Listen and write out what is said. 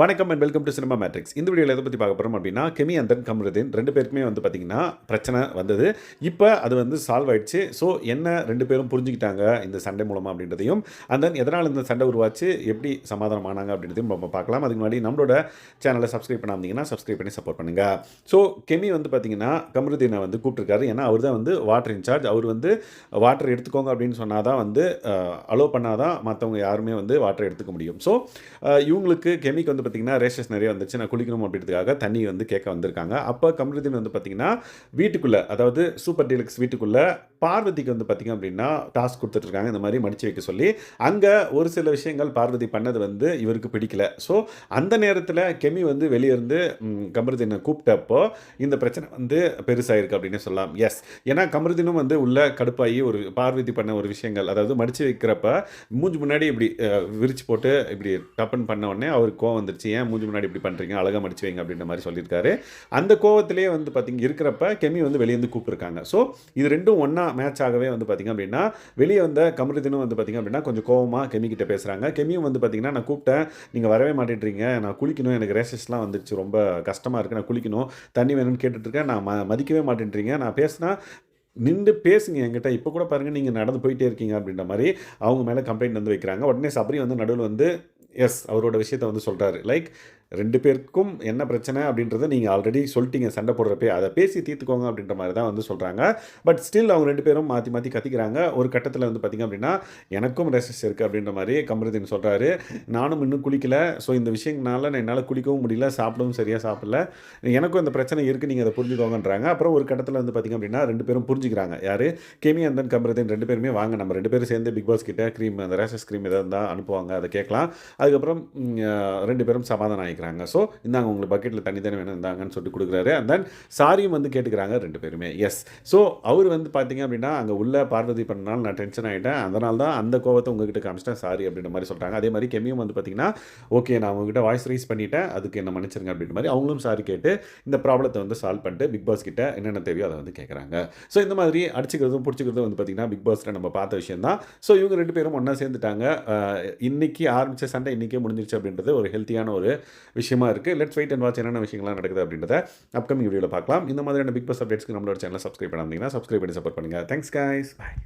வணக்கம் and welcome to cinema Matrix இந்த வீடியோவில் எதை பற்றி பார்க்க போகிறோம் அப்படின்னா கெமி அந்தன் கமருதீன் ரெண்டு பேருக்குமே வந்து பார்த்திங்கன்னா பிரச்சனை வந்தது. இப்போ அது வந்து சால்வ் ஆயிடுச்சு. ஸோ என்ன ரெண்டு பேரும் புரிஞ்சுக்கிட்டாங்க இந்த சண்டை மூலமாக அப்படின்றதையும் அண்ட் தென் எதனால் இந்த சண்டை உருவாச்சு எப்படி சமாதானம் ஆனாங்க அப்படின்றதையும் நம்ம பார்க்கலாம். அதுக்கு முன்னாடி நம்மளோட சேனலை சப்ஸ்கிரைப் பண்ணாமீங்கன்னா சப்ஸ்கிரைப் பண்ணி சப்போர்ட் பண்ணுங்கள் ஸோ கெமி வந்து பார்த்திங்கன்னா கமருதீனை வந்து கூப்பிட்டுருக்காரு. ஏன்னா அவர் தான் வந்து வாட்டர் இன்சார்ஜ் அவர் வந்து வாட்டர் எடுத்துக்கோங்க அப்படின்னு சொன்னால் தான் வந்து அலோவ் பண்ணால் தான் மற்றவங்க யாருமே வந்து வாட்டர் எடுத்துக்க முடியும். ஸோ இவங்களுக்கு கெமிக்கு வந்து பார்த்திங்கன்னா ரேஷஸ் நிறைய வந்துச்சு நான் குளிக்கணும் அப்படின்றதுக்காக தண்ணி வந்து கேட்க வந்திருக்காங்க. அப்போ கமருதீன் வந்து பார்த்திங்கன்னா வீட்டுக்குள்ளே அதாவது சூப்பர் டீலக்ஸ் வீட்டுக்குள்ளே பார்வதிக்கு வந்து பார்த்திங்க அப்படின்னா டாஸ்க் கொடுத்துட்ருக்காங்க இந்த மாதிரி மடித்து வைக்க சொல்லி அங்கே ஒரு சில விஷயங்கள் பார்வதி பண்ணது வந்து இவருக்கு பிடிக்கல. ஸோ அந்த நேரத்தில் கெமி வந்து வெளியே இருந்து கமருதீனை கூப்பிட்டப்போ இந்த பிரச்சனை வந்து பெருசாயிருக்கு அப்படின்னு சொல்லலாம். எஸ் ஏன்னா கமருதீனும் வந்து உள்ள கடுப்பாகி ஒரு பார்வதி பண்ண ஒரு விஷயங்கள் அதாவது மடித்து வைக்கிறப்ப மூஞ்சி முன்னாடி இப்படி விரிச்சு போட்டு இப்படி டப்பன் பண்ண உடனே அவருக்கு கோவம் வந்துருச்சு. ஏன் மூஞ்சி முன்னாடி இப்படி பண்ணுறீங்க அழகாக மடிச்சு வைங்க அப்படின்ற மாதிரி சொல்லியிருக்காரு. அந்த கோவத்திலேயே வந்து பார்த்தீங்க இருக்கிறப்ப கெமி வந்து வெளியே வந்து கூப்பிட்ருக்காங்க ஸோ இது ரெண்டும் ஒன்றா மேட்ச் ஆகவே வந்து பார்த்திங்க அப்படின்னா வெளியே வந்த கமருதினும் வந்து பார்த்திங்க அப்படின்னா கொஞ்சம் கோவமாக கெமி கிட்ட பேசுகிறாங்க கெமியும் வந்து பார்த்திங்கன்னா நான் கூப்பிட்டேன். நீங்கள் வரவே மாட்டேன்றீங்க. நான் குளிக்கணும். எனக்கு ரேஷஸ்லாம் வந்துருச்சு. ரொம்ப கஷ்டமாக இருக்குது நான் குளிக்கணும். தண்ணி வேணும்னு கேட்டுட்ருக்கேன். நான் ம மதிக்கவே மாட்டேன்றீங்க. நான் பேசினா நின்று பேசுங்க என்கிட்ட. இப்போ கூட பாருங்கள் நீங்கள் நடந்து போயிட்டே இருக்கீங்க அப்படின்ற மாதிரி அவங்க மேலே கம்ப்ளைண்ட் வந்து வைக்கிறாங்க. உடனே சபரி வந்து நடுவில் வந்து எஸ் அவரோட விஷயத்தை வந்து சொல்கிறாரு லைக் ரெண்டு பேருக்கும் என்ன பிரச்சனை அப்படின்றத நீங்கள் ஆல்ரெடி சொல்லிட்டீங்க சண்டை போடுறப்பே. அதை பேசி தீர்த்துக்கோங்க அப்படின்ற மாதிரி தான் வந்து சொல்கிறாங்க பட் ஸ்டில் அவங்க ரெண்டு பேரும் மாற்றி மாற்றி கத்திக்கிறாங்க. ஒரு கட்டத்தில் வந்து பார்த்திங்க அப்படின்னா எனக்கும் ரெசஸ் இருக்குது அப்படின்ற மாதிரி கமருதீன் சொல்கிறாரு நானும் இன்னும் குளிக்கல. ஸோ இந்த விஷயங்களால நான் என்னால் குளிக்கவும் முடியல சாப்பிடவும் சரியாக சாப்பிடல. எனக்கும் இந்த பிரச்சனை இருக்குது நீங்கள் அதை புரிஞ்சுக்கோங்கன்றாங்க. அப்புறம் ஒரு கட்டத்தில் வந்து பார்த்திங்க அப்படின்னா ரெண்டு பேரும் புரிஞ்சுக்கிறாங்க. யார்? கெமி அந்தன் கமருதீன் ரெண்டு பேருமே. வாங்க நம்ம ரெண்டு பேரும் சேர்ந்து பிக் பாஸ் கிட்ட க்ரீம் அந்த ரேஷஸ் க்ரீம் எதாவது இருந்தால் அனுப்புவாங்க அதை கேட்கலாம். அதுக்கப்புறம் ரெண்டு பேரும் சமாதானம் கேட்குறாங்க ஸோ இந்தாங்க உங்களுக்கு பக்கெட்டில் தண்ணி தானே வேணும் இருந்தாங்கன்னு சொல்லிட்டு கொடுக்குறாரு. அண்ட் தென் சாரியும் வந்து கேட்டுக்கிறாங்க ரெண்டு பேருமே. எஸ் ஸோ அவர் வந்து பார்த்தீங்க அப்படின்னா அங்கே உள்ள பார்வதி பண்ணனால நான் டென்ஷன் ஆகிட்டேன் அதனால தான் அந்த கோவத்தை உங்ககிட்ட காமிச்சிட்டேன். சாரி அப்படின்ற மாதிரி சொல்கிறாங்க அதே மாதிரி கெமியும் வந்து பார்த்தீங்கன்னா ஓகே நான் உங்ககிட்ட வாய்ஸ் ரைஸ் பண்ணிட்டேன். அதுக்கு என்ன மன்னிச்சிருங்க அப்படின்ற மாதிரி அவங்களும் சாரி கேட்டு இந்த ப்ராப்ளத்தை வந்து சால்வ் பண்ணிட்டு பிக் பாஸ் கிட்ட என்னென்ன தேவையோ அதை வந்து கேட்குறாங்க ஸோ இந்த மாதிரி அடிச்சுக்கிறதும் பிடிச்சிக்கிறதும் வந்து பார்த்தீங்கன்னா பிக் பாஸில் நம்ம பார்த்த விஷயம் தான். ஸோ இவங்க ரெண்டு பேரும் ஒன்றா சேர்ந்துட்டாங்க. இன்றைக்கி இன்னைக்கு ஆரம்பித்த சண்டை இன்றைக்கே முடிஞ்சிருச்சு அப்படின்றது ஒரு ஹெல்த்தியான ஒரு விஷயமா இருக்குது லெட்ஸ் வெயிட் அண்ட் வாட்ச் என்னென்ன விஷயங்கள்லாம் நடக்குது அப்படின்றத அப்கமிங் வீடியோவில் பார்க்கலாம். இந்த மாதிரியான பிக் பாஸ் அப்டேட்ஸ்க்கு நம்மளோட சேனலை சப்ஸ்கிரைப் பண்ணாதீங்கன்னா சப்ஸ்கிரைப் பண்ணி சப்போர்ட் பண்ணுங்கள் தேங்க்ஸ் கைஸ் பாய்